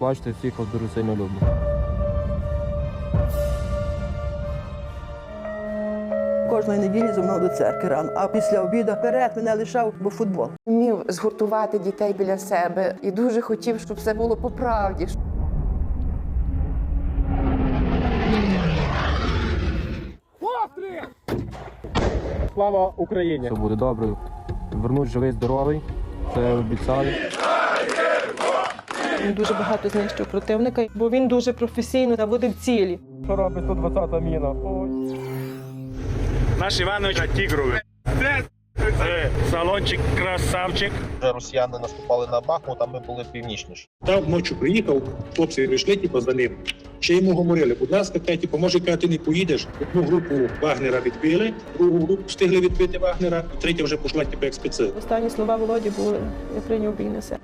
Бачите, всіх вас дуже сильно люблю. Кожної неділі зі мною до церкви рано, а після обіду вперед мене лишав, бо футбол. Вмів згуртувати дітей біля себе і дуже хотів, щоб все було по правді. Слава Україні! Все буде добре. Вернусь живий, здоровий. Це обіцяю. Він дуже багато знищив противника, бо він дуже професійно наводив цілі. Що робить 120-та міна? Ой. Наш Іванович Тігровий. Салончик красавчик. Росіяни наступали на Бахмут, а ми були північніше. Там вночі приїхав, хлопці прийшли типу, за ним. Ще йому говорили, будь ласка, типу, може, кай, ти не поїдеш. Одну групу Вагнера відбили, другу групу встигли відбити Вагнера, і третя вже пішла типу, як спеці. Останні слова Володі були я прийняв бій на себе.